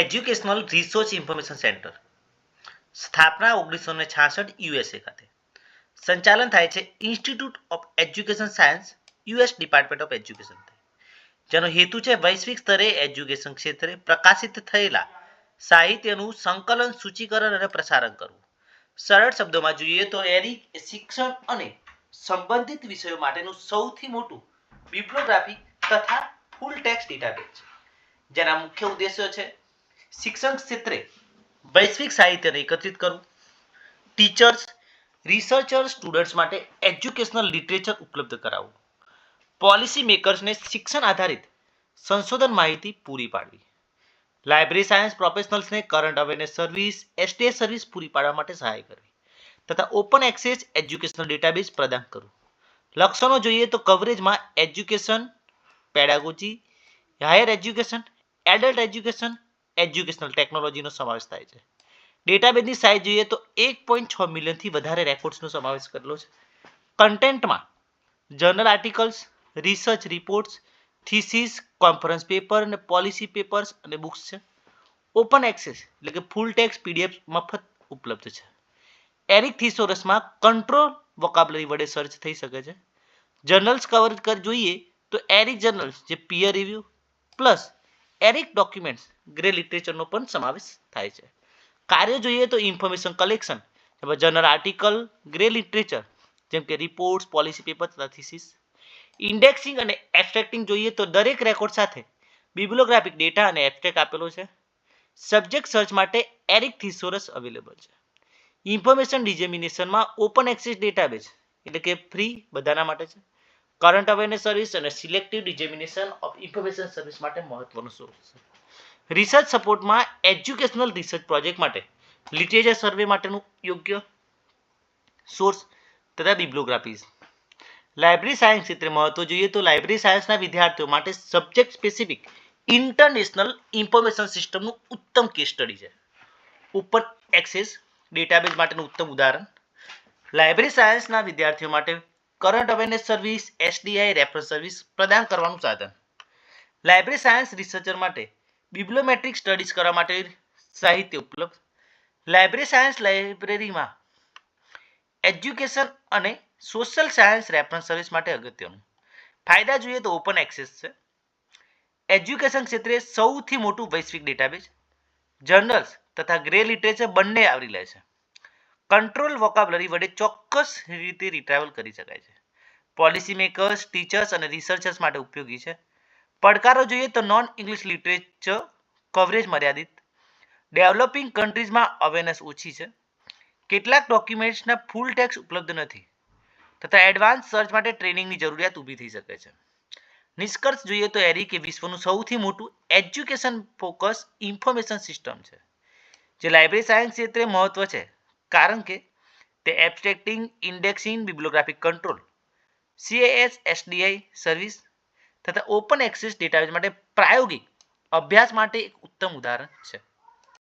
Educational resource information centre સ્થાપના ઓગણીસો ને છાસઠ યુએસએ ખાતે. સંચાલન થાય છે institute of education science US department of education જેનો હેતુ છે વૈશ્વિક સ્તરે એજ્યુકેશન ક્ષેત્રે પ્રકાશિત થયેલા સાહિત્યનું સંકલન, સૂચિકરણ અને પ્રસારણ કરવું. સરળ શબ્દોમાં જોઈએ તો એરિક શિક્ષણ અને સંબંધિત વિષયો માટેનું સૌથી મોટું બિબ્લોગ્રાફી તથા ફૂલ ટેક્સ્ટ ડેટાબેઝ છે. જેના મુખ્ય ઉદ્દેશ્યો છે શિક્ષણ ક્ષેત્રે વૈશ્વિક સાહિત્યને એકત્રિત કરવું ટીચર્સ રિસર્ચર સ્ટુડન્ટ્સ માટે એજ્યુકેશનલ લિટરેચર ઉપલબ્ધ કરાવવું પોલિસી મેકર્સને શિક્ષણ આધારિત સંશોધન માહિતી પૂરી પાડવી library science પ્રોફેશનલ્સને current awareness service STA service પૂરી પાડવા માટે સહાય કરવી, તથા ઓપન એક્સેસ એજ્યુકેશનલ ડેટાબેઝ પ્રદાન કરવું. લક્ષણો જોઈએ તો કવરેજમાં education pedagogy higher education adult education educational ટેકનોલોજીનો સમાવેશ થાય છે. ડેટાબેઝની સાઇઝ જોઈએ તો એક પોઈન્ટ છ મિલિયનથી વધારે રેકોર્ડ્સનો સમાવેશ કરેલો છે. કન્ટેન્ટમાં journal articles research reports thesis conference paper અને પોલિસી પેપર્સ અને બુક્સ છે. ઓપન એક્સેસ એટલે કે ફૂલ ટેક્સ પીડીએફ મફત ઉપલબ્ધ છે. એરિક થિસોરસમાં કંટ્રોલ વોકાબલરી વડે સર્ચ થઈ શકે છે. જર્નલ્સ કવર કર જોઈએ તો એરિક જર્નલ્સ જે peer review plus ERIC documents, grey લિટરેચરનો પણ સમાવેશ થાય છે. કાર્ય જોઈએ તો ઇન્ફોર્મેશન કલેક્શન, એમાં જનરલ આર્ટિકલ, ગ્રે લિટરેચર, જેમ કે રિપોર્ટ્સ, પોલિસી પેપર તથા થીસીસ. ઇન્ડેક્સિંગ અને એબ્સ્ટ્રેક્ટિંગ જોઈએ તો દરેક રેકોર્ડ સાથે બિબ્લોગ્રાફિક ડેટા અને એબ્સ્ટ્રેક્ટ આપેલો છે. સબ્જેક્ટ સર્ચ માટે એરિક થિસોરસ અવેલેબલ છે. ઇન્ફોર્મેશન ડિઝેમિનેશનમાં ઓપન એક્સેસ ડેટાબેઝ, એટલે કે ફ્રી બધાના માટે છે. કરંટ અવેરનેસ સર્વિસ અને selective dissemination of information service માટે મહત્વનો સોર્સ છે. રિસર્ચ સપોર્ટમાં એજ્યુકેશનલ રિસર્ચ પ્રોજેક્ટ માટે લિટરેચર સર્વે માટેનું યોગ્ય સોર્સ તથા બિબ્લોગ્રાફીઝ લાઇબ્રેરી સાયન્સ ક્ષેત્રે મહત્વ જોઈએ તો લાઇબ્રેરી સાયન્સના વિદ્યાર્થીઓ માટે સબ્જેક્ટ સ્પેસિફિક ઇન્ટરનેશનલ ઇન્ફોર્મેશન સિસ્ટમનું ઉત્તમ કેસ સ્ટડી છે. ઓપન એક્સેસ ડેટાબેઝ માટેનું ઉત્તમ ઉદાહરણ. લાઇબ્રેરી સાયન્સના વિદ્યાર્થીઓ માટે current awareness service SDI reference service પ્રદાન કરવાનું સાધન. લાઇબ્રેરી સાયન્સ રિસર્ચર માટે બિબ્લોમેટ્રિક સ્ટડીઝ કરવા માટે સાહિત્ય ઉપલબ્ધ. લાઇબ્રેરી સાયન્સ લાઇબ્રેરીમાં એજ્યુકેશન અને સોશિયલ સાયન્સ રેફરન્સ સર્વિસ માટે અગત્યનું. ફાયદા જોઈએ તો ઓપન એક્સેસ છે. એજ્યુકેશન ક્ષેત્રે સૌથી મોટું વૈશ્વિક ડેટાબેઝ જર્નલ્સ તથા ગ્રે લિટરેચર બંને આવરી લે છે. કંટ્રોલ વોકાબલરી વડે ચોક્કસ રીતે રિટ્રાવલ કરી શકાય છે. પોલિસી મેકર્સ ટીચર્સ અને રિસર્ચર્સ માટે ઉપયોગી છે. પડકારો જોઈએ તો નોન ઇંગ્લિશ લિટરેચર કવરેજ મર્યાદિત ડેવલપિંગ કન્ટ્રીઝમાં અવેરનેસ ઓછી છે. કેટલાક ડોક્યુમેન્ટ્સના ફૂલ ટેક્સ ઉપલબ્ધ નથી. તથા એડવાન્સ સર્ચ માટે ટ્રેનિંગની જરૂરિયાત ઊભી થઈ શકે છે. નિષ્કર્ષ જોઈએ તો એરી કે વિશ્વનું સૌથી મોટું એજ્યુકેશન ફોકસ ઇન્ફોર્મેશન સિસ્ટમ છે. જે લાઇબ્રેરી સાયન્સ ક્ષેત્રે મહત્વ છે. કારણ કે તે abstracting indexing bibliographic control CAS SDI service તથા ઓપન એક્સેસ ડેટાબેઝ માટે પ્રાયોગિક અભ્યાસ માટે એક ઉત્તમ ઉદાહરણ છે.